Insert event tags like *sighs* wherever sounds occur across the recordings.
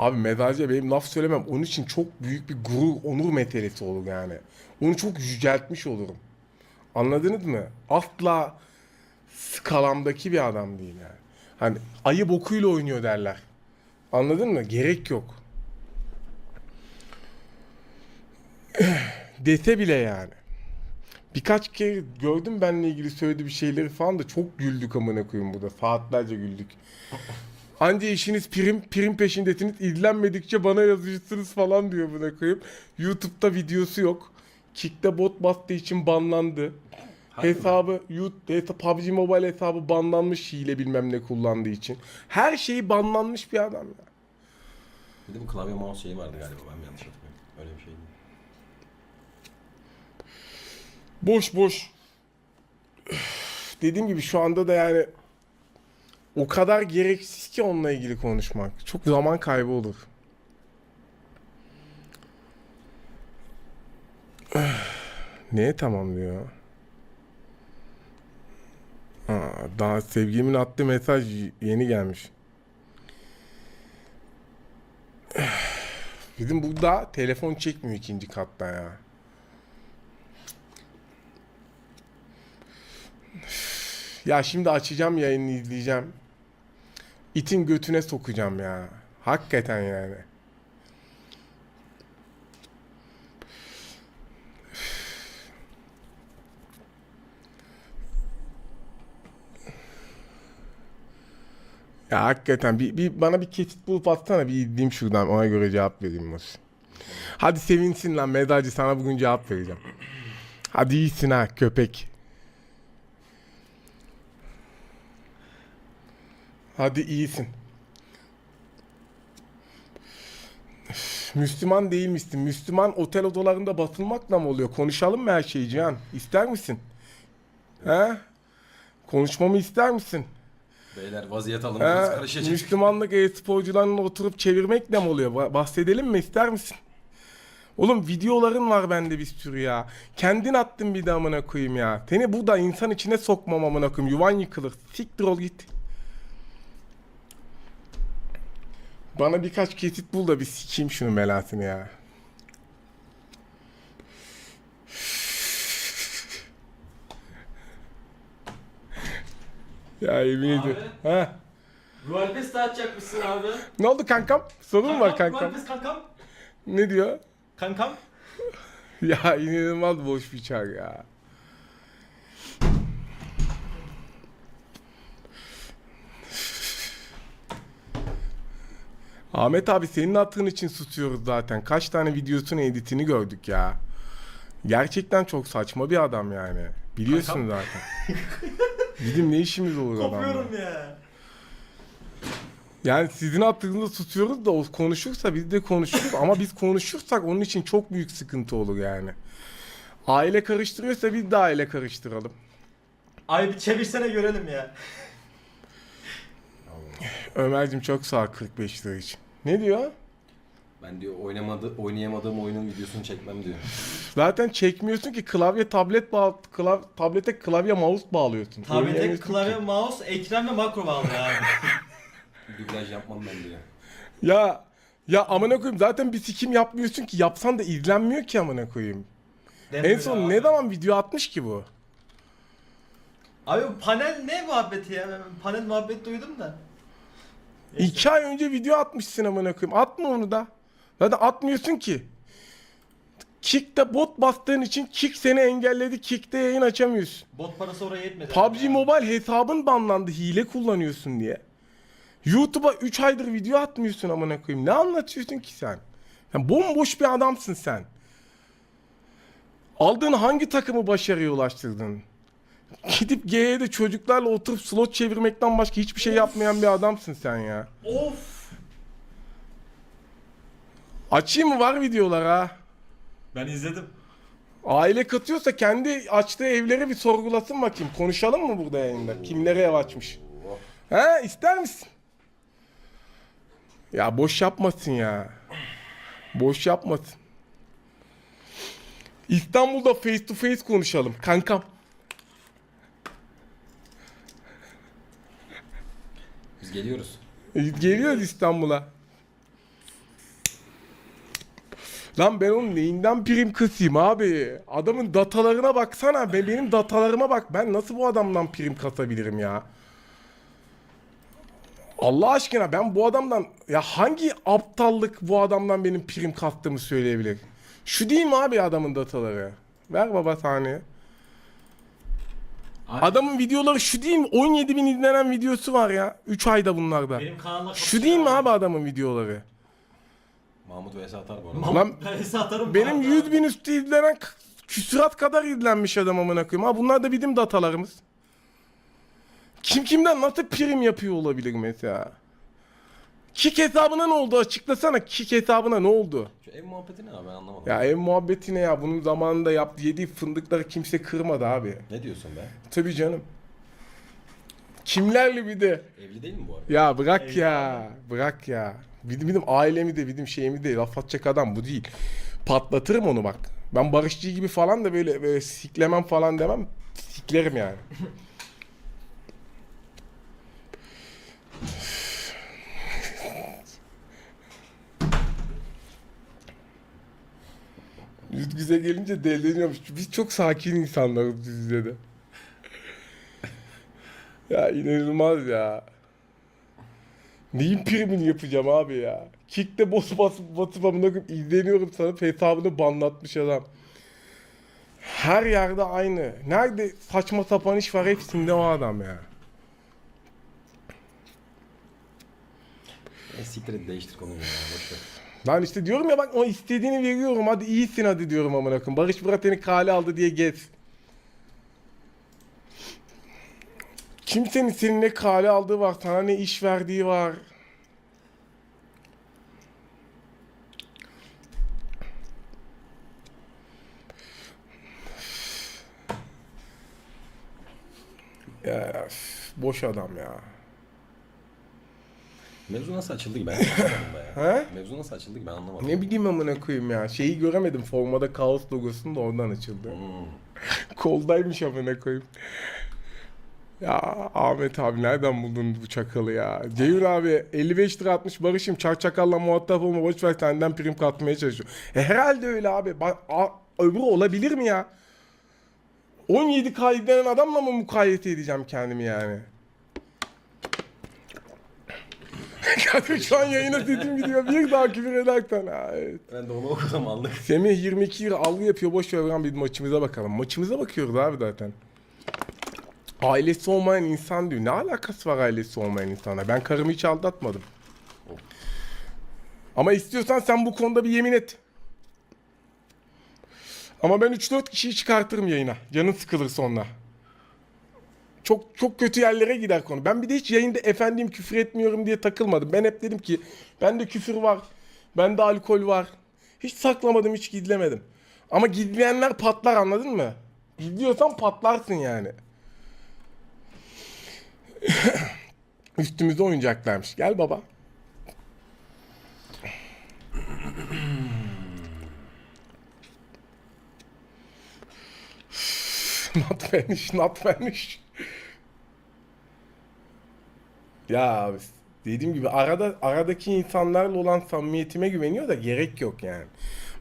Abi mezarcıya benim laf söylemem. Onun için çok büyük bir gurur, onur meselesi olur yani. Onu çok yüceltmiş olurum. Anladınız mı? Asla skalamdaki bir adam değil yani. Hani ayı bokuyla oynuyor derler. Anladın mı? Gerek yok. *sighs* Dese bile yani. Birkaç kere gördüm benimle ilgili söylediği bir şeyleri falan da çok güldük amına koyayım burada. Saatlerce güldük. Anca işiniz prim, prim peşindesiniz. İzlenmedikçe bana yazıyorsunuz falan diyor buna koyayım. YouTube'da videosu yok. Kick'te bot bastığı için banlandı. hesabı, YouTube, PUBG Mobile hesabı banlanmış hile bilmem ne kullandığı için. Her şeyi banlanmış bir adam ya. Bir de bu klavye mouse şeyi vardı galiba ben yanlış hatırlıyorum. Öyle bir şeydi. Boş boş. Dediğim gibi şu anda da yani o kadar gereksiz ki onunla ilgili konuşmak. Çok zaman kaybı olur. *sighs* Neye tamam diyor? Ha, daha sevgilimin attığı mesaj yeni gelmiş. *sighs* Bizim burada telefon çekmiyor ikinci katta ya. *sighs* Ya şimdi açacağım yayını izleyeceğim. İtin götüne sokacağım ya. Hakikaten yani. Ya hakikaten bir, bir bana bir kesit bulup atsana bir izleyeyim şuradan ona göre cevap vereyim nasıl. Hadi sevinsin lan medalci sana bugün cevap vereceğim. Hadi iyisin ha köpek. Hadi iyisin. Müslüman değil misin? Müslüman otel odalarında batılmakla mı oluyor? Konuşalım mı her şeyi Cihan? İster misin? He? Konuşmamı ister misin? Beyler vaziyet He? karışacak. Müslümanlık e-sporcularla oturup çevirmekle mi oluyor? Ba- Bahsedelim mi? İster misin? Oğlum videoların var bende bir sürü ya. Kendin attın bir de amına koyayım ya. Seni burada insan içine sokmam amına koyayım. Yuvan yıkılır. Siktir ol git. Bana birkaç kesit bul da bir sikeyim şunu melasını ya. ya yemin ediyorum. Ha. Ruhal Pes dağıtacakmışsın abi. Ne oldu kankam? Sorun mu var kankam? Ruhal Pes kankam. Ne diyor? Kankam. *laughs* Ya inanılmaz boş bir çağ ya. Ahmet abi senin hatırın için susuyoruz zaten. Kaç tane videosunu editini gördük ya. Gerçekten çok saçma bir adam yani. Biliyorsun Kankam. zaten. Bizim ne işimiz olur adamla? Kopuyorum ya. Yani sizin hatırınızda tutuyoruz da o konuşursa biz de konuşuruz ama biz konuşursak onun için çok büyük sıkıntı olur yani. Aile karıştırıyorsa biz de aile karıştıralım. Ay bir çevirsene görelim ya. Ömer'cim çok sağ ol 45 lira için. Ne diyor? Ben diyor oynamadı, oynayamadığım oyunun videosunu çekmem diyor. Zaten çekmiyorsun ki klavye tablet bağ klav tablete klavye mouse bağlıyorsun. Tablete Oynayamıyorsun klavye, ki. mouse, ekran ve makro bağlı abi. *laughs* Dublaj yapmam ben diyor. Ya ya amına koyayım zaten bir sikim yapmıyorsun ki yapsan da izlenmiyor ki amına koyayım. En Demiyor son abi. ne zaman video atmış ki bu? Abi panel ne muhabbeti ya? Ben panel muhabbeti duydum da. İki ay önce video atmışsın amına koyayım. Atma onu da. Zaten atmıyorsun ki. Kick'te bot bastığın için Kick seni engelledi. Kick'te yayın açamıyorsun. Bot parası oraya yetmedi. PUBG. Mobile hesabın banlandı hile kullanıyorsun diye. YouTube'a 3 aydır video atmıyorsun amına koyayım. Ne anlatıyorsun ki sen? Sen bomboş bir adamsın sen. Aldığın hangi takımı başarıya ulaştırdın? Gidip G'ye de çocuklarla oturup slot çevirmekten başka hiçbir şey yapmayan bir adamsın sen ya. Of. Açayım mı var videolar ha? Ben izledim. Aile katıyorsa kendi açtığı evleri bir sorgulasın bakayım. Konuşalım mı burada yayında? Kimlere ev açmış? He ister misin? Ya boş yapmasın ya. Boş yapmasın. İstanbul'da face to face konuşalım kankam. Biz geliyoruz. E, Geliyoruz İstanbul'a. Lan ben onun neyinden prim kısayım abi? Adamın datalarına baksana. Ben, benim datalarıma bak. Ben nasıl bu adamdan prim kasabilirim ya? Allah aşkına ben bu adamdan ya hangi aptallık bu adamdan benim prim kastığımı söyleyebilir? Şu değil mi abi adamın dataları? Ver baba saniye. Abi, Adamın videoları şu değil mi? 17 bin izlenen videosu var ya. 3 ayda bunlarda. benim kanalda Şu değil mi abi adamın videoları? Mahmut vs atar bu arada. Lan *laughs* ben satarım Benim bu 100 arada. bin üstü izlenen k- küsurat kadar izlenmiş adam amına koyayım. Ha bunlar da bizim datalarımız. Kim kimden nasıl prim yapıyor olabilir mesela? Kik hesabına ne oldu? Açıklasana Kik hesabına ne oldu? Şu ev muhabbeti ne abi ben anlamadım. Ya ev muhabbeti ne ya? Bunun zamanında yaptığı yediği fındıkları kimse kırmadı abi. Ne diyorsun be? Tabii canım. Kimlerle bir de? Evli değil mi bu arada? Ya bırak Eyvallah. ya. Bırak ya. Bizim, bizim ailemi de bizim şeyimi de laf atacak adam bu değil. Patlatırım onu bak. Ben barışçı gibi falan da böyle, böyle siklemem falan demem. Siklerim yani. *laughs* Yüz güze gelince deliriyormuş. Biz çok sakin insanlarız yüz yüze de. *laughs* Ya inanılmaz ya. Neyin primini yapacağım abi ya? Kick'te boss basıp basıp amına koyayım izleniyorum sanıp hesabını banlatmış adam. Her yerde aynı. Nerede saçma sapan iş var hepsinde o adam ya. E, siktir et değiştir konuyu ya. Boş. Lan işte diyorum ya bak o istediğini veriyorum hadi iyisin hadi diyorum amına koyayım. Barış Murat seni kale aldı diye gez. Kimsenin senin ne kale aldığı var, sana ne iş verdiği var. Ya boş adam ya. Mevzu nasıl açıldı ki ben *laughs* anlamadım be ya. He? Mevzu nasıl açıldı ki ben anlamadım. Ne bileyim amına koyayım ya. Şeyi göremedim formada kaos logosunu da oradan açıldı. Hmm. *laughs* Koldaymış amına koyayım. Ya Ahmet abi nereden buldun bu çakalı ya? Ceyhun abi 55 lira atmış Barış'ım çak çakalla muhatap olma boş ver senden prim katmaya çalışıyor. E herhalde öyle abi. Ba- a- öbürü olabilir mi ya? 17 kaydeden adamla mı mukayese edeceğim kendimi yani? Kadir şu an yayına sesim gidiyor. Bir daha küfür edersen. Ha, evet. Ben de onu okudum anlık. Semih 22 lira algı yapıyor. Boş ver lan bir maçımıza bakalım. Maçımıza bakıyoruz abi zaten. Ailesi olmayan insan diyor. Ne alakası var ailesi olmayan insana? Ben karımı hiç aldatmadım. Ama istiyorsan sen bu konuda bir yemin et. Ama ben 3-4 kişiyi çıkartırım yayına. Canın sıkılır sonra. Çok çok kötü yerlere gider konu. Ben bir de hiç yayında efendim küfür etmiyorum diye takılmadım. Ben hep dedim ki bende küfür var. Bende alkol var. Hiç saklamadım, hiç gizlemedim. Ama gizleyenler patlar anladın mı? Gizliyorsan patlarsın yani. *laughs* Üstümüze oyuncaklarmış. Gel baba. *laughs* not vanish, not vanish. Ya dediğim gibi arada aradaki insanlarla olan samimiyetime güveniyor da gerek yok yani.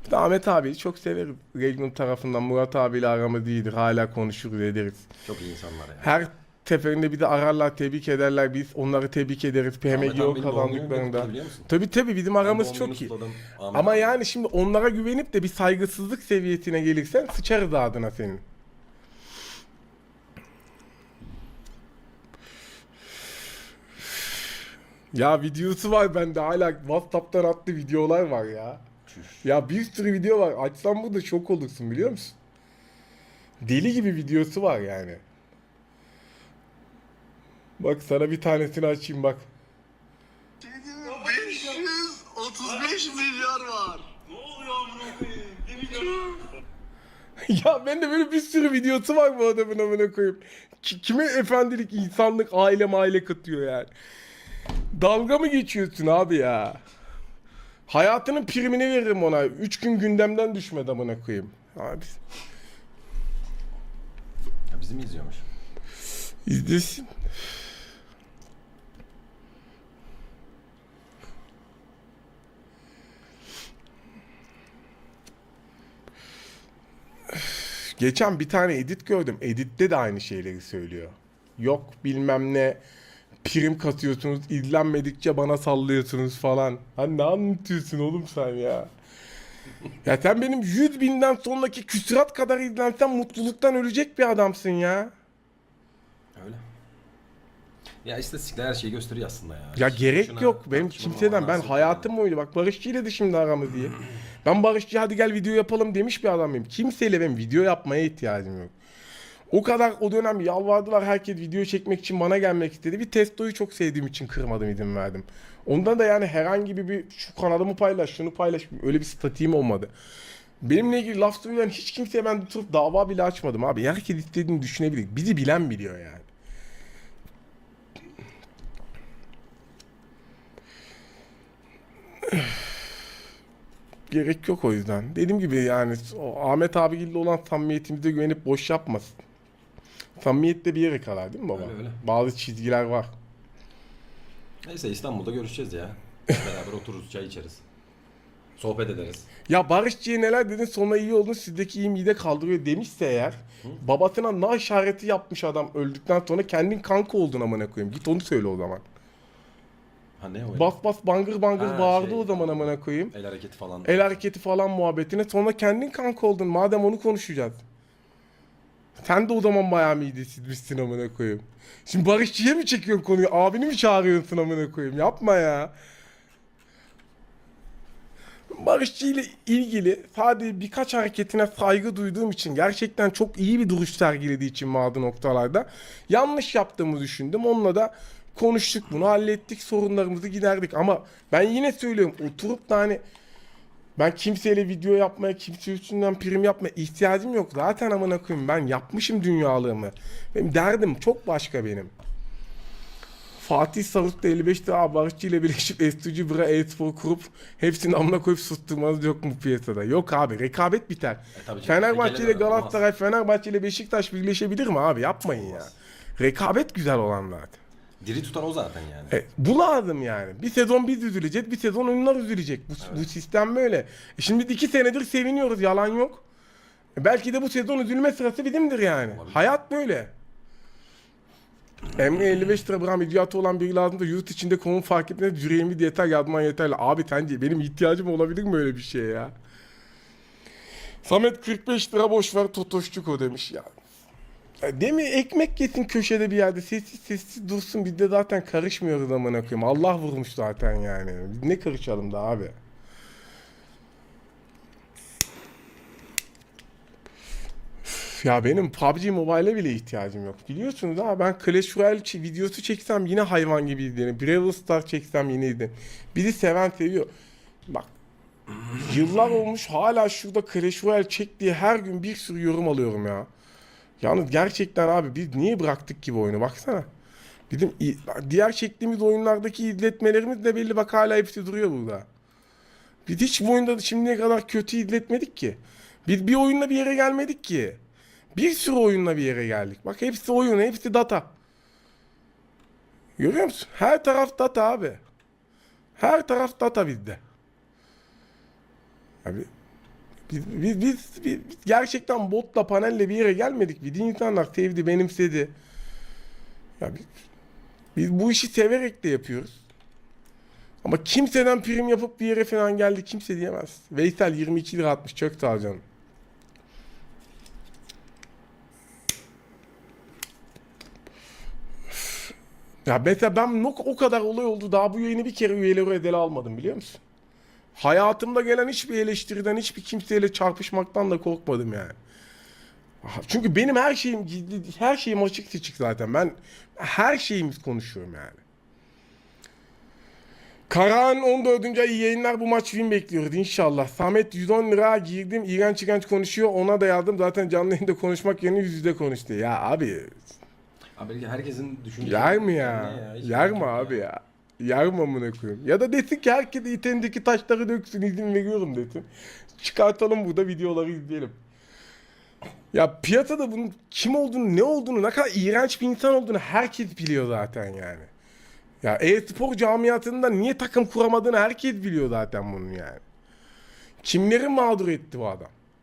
Bir de Ahmet abiyi çok severim. Regnum tarafından Murat abiyle aramız iyidir. Hala konuşuruz ederiz. Çok iyi insanlar ya. Her seferinde bir de ararlar, tebrik ederler. Biz onları tebrik ederiz. Abi doğum günümü kazandıklarında. Tabii tabii bizim aramız çok iyi. Ama abi. yani şimdi onlara güvenip de bir saygısızlık seviyesine gelirsen sıçarız adına senin. Ya videosu var bende hala WhatsApp'tan attığı videolar var ya. Çüş. Ya bir sürü video var. Açsam burada şok olursun biliyor musun? Deli gibi videosu var yani. Bak sana bir tanesini açayım bak. 535 milyar var. *laughs* ya bende böyle bir sürü videosu var bu adamın amına koyayım. Ki- kime efendilik, insanlık, aile maile katıyor yani. Dalga mı geçiyorsun abi ya? Hayatının primini veririm ona. Üç gün gündemden düşmedi amına koyayım. Abi Ya bizi mi izliyormuş? izlesin. Geçen bir tane edit gördüm. Editte de aynı şeyleri söylüyor. Yok bilmem ne prim katıyorsunuz, izlenmedikçe bana sallıyorsunuz falan. Ha ne anlatıyorsun oğlum sen ya? Ya sen benim 100 binden sonraki küsurat kadar izlensen mutluluktan ölecek bir adamsın ya. Öyle. Ya istatistikler her şeyi gösteriyor aslında ya. Ya gerek Şuna yok. Benim tartışma kimseden ben manası yok hayatım boyunca bak Barışçı ile de şimdi aramız diye. Ben Barışçı hadi gel video yapalım demiş bir adamım. Kimseyle benim video yapmaya ihtiyacım yok. O kadar o dönem yalvardılar herkes video çekmek için bana gelmek istedi. Bir testoyu çok sevdiğim için kırmadım izin verdim. Ondan da yani herhangi bir, şu kanalımı paylaş şunu paylaş öyle bir statiğim olmadı. Benimle ilgili laf söyleyen hiç kimseye ben tutup dava bile açmadım abi. Herkes istediğini düşünebilir. Bizi bilen biliyor yani. *sighs* Gerek yok o yüzden. Dediğim gibi yani Ahmet abiyle olan samimiyetimize güvenip boş yapmasın. Samimiyette bir yere kadar değil mi baba? Öyle, öyle. Bazı çizgiler var. Neyse İstanbul'da görüşeceğiz ya. Beraber otururuz çay içeriz. Sohbet ederiz. Ya Barışçı'ya neler dedin sonra iyi oldun sizdeki iyi mide kaldırıyor demişse eğer babasına na işareti yapmış adam öldükten sonra kendin kanka oldun amına koyayım. Git onu söyle o zaman. Ha ne o? Bas bas bangır bangır Ha, bağırdı şey, o zaman amına koyayım. El hareketi falan. El hareketi falan muhabbetine sonra kendin kanka oldun madem onu konuşacağız. Sen de o zaman bayağı midesizmişsin amına koyayım. Şimdi Barışçı'ya mı çekiyorsun konuyu? Abini mi çağırıyorsun amına koyayım? Yapma ya. Barışçı ile ilgili sadece birkaç hareketine saygı duyduğum için gerçekten çok iyi bir duruş sergilediği için bazı noktalarda yanlış yaptığımı düşündüm. Onunla da konuştuk bunu hallettik sorunlarımızı giderdik ama ben yine söylüyorum oturup da hani ben kimseyle video yapmaya, kimse üstünden prim yapmaya ihtiyacım yok. Zaten amına koyayım ben yapmışım dünyalığımı. Benim derdim çok başka benim. Fatih Sarık da 55 lira Barışçı ile birleşip Estucu Bira e-spor kurup hepsini amına koyup susturmanız yok mu piyasada? Yok abi rekabet biter. E. Fenerbahçe ile olmaz. Galatasaray, Fenerbahçe ile Beşiktaş birleşebilir mi abi? Yapmayın ya. Olmaz. Rekabet güzel olan zaten. Diri tutan o zaten yani. E, bu lazım yani. Bir sezon biz üzüleceğiz, bir sezon onlar üzülecek. Bu, bu sistem böyle. E şimdi biz iki senedir seviniyoruz, yalan yok. E belki de bu sezon üzülme sırası bizimdir yani. Olabilir. Hayat böyle. Emre 55 lira gram idiotı olan biri lazım da yurt içinde konum fark etmez yüreğimi yeter yazman yeterli. Abi sence benim ihtiyacım olabilir mi öyle bir şeye ya? Samet 45 lira boş ver Totoşçuk o demiş ya. Değil mi? Ekmek yesin köşede bir yerde. Sessiz sessiz dursun. Biz de zaten karışmıyoruz amına koyayım. Allah vurmuş zaten yani. Biz ne karışalım da abi? Ya benim PUBG Mobile'e bile ihtiyacım yok. Biliyorsunuz ha ben Clash Royale videosu çeksem yine hayvan gibi izlerim. Brawl Stars çeksem yine izlerim. Bizi seven seviyor. Bak yıllar olmuş hala şurada Clash Royale çek diye her gün bir sürü yorum alıyorum ya. Yalnız gerçekten abi biz niye bıraktık ki bu oyunu baksana. Bizim diğer çektiğimiz oyunlardaki izletmelerimiz de belli bak hala hepsi duruyor burada. Biz hiç bu oyunda şimdiye kadar kötü izletmedik ki. Biz bir oyunla bir yere gelmedik ki. Bir sürü oyunla bir yere geldik. Bak hepsi oyun, hepsi data. Görüyor musun? Her taraf data abi. Her taraf data bizde. Abi biz, biz, biz, biz- gerçekten botla panelle bir yere gelmedik. Bir insanlar sevdi, benimsedi. Ya biz, biz bu işi severek de yapıyoruz. Ama kimseden prim yapıp bir yere falan geldi kimse diyemez. Veysel 22 lira atmış canım. Üf. Ya mesela ben o kadar olay oldu daha bu yayını bir kere üyeleri ödeli almadım biliyor musun? Hayatımda gelen hiçbir eleştiriden, hiçbir kimseyle çarpışmaktan da korkmadım yani. Çünkü benim her şeyim gizli, her şeyim açık seçik zaten. Ben her şeyimiz konuşuyorum yani. Karahan 14. ay yayınlar bu maç win bekliyoruz inşallah. Samet 110 lira girdim iğrenç iğrenç konuşuyor ona da yazdım zaten canlı yayında konuşmak yerine yüz yüze konuştu. Ya abi Abi herkesin düşüncesi. yer mi ya? Hiç Yer mi abi ya. ya? Mi amına koyayım? Ya da desin ki herkes itendeki taşları döksün izin veriyorum desin. Çıkartalım burada videoları izleyelim. Ya piyasada bunun kim olduğunu, ne olduğunu, ne kadar iğrenç bir insan olduğunu herkes biliyor zaten yani. Ya e-spor camiasında niye takım kuramadığını herkes biliyor zaten bunun yani. Kimleri mağdur etti bu adam?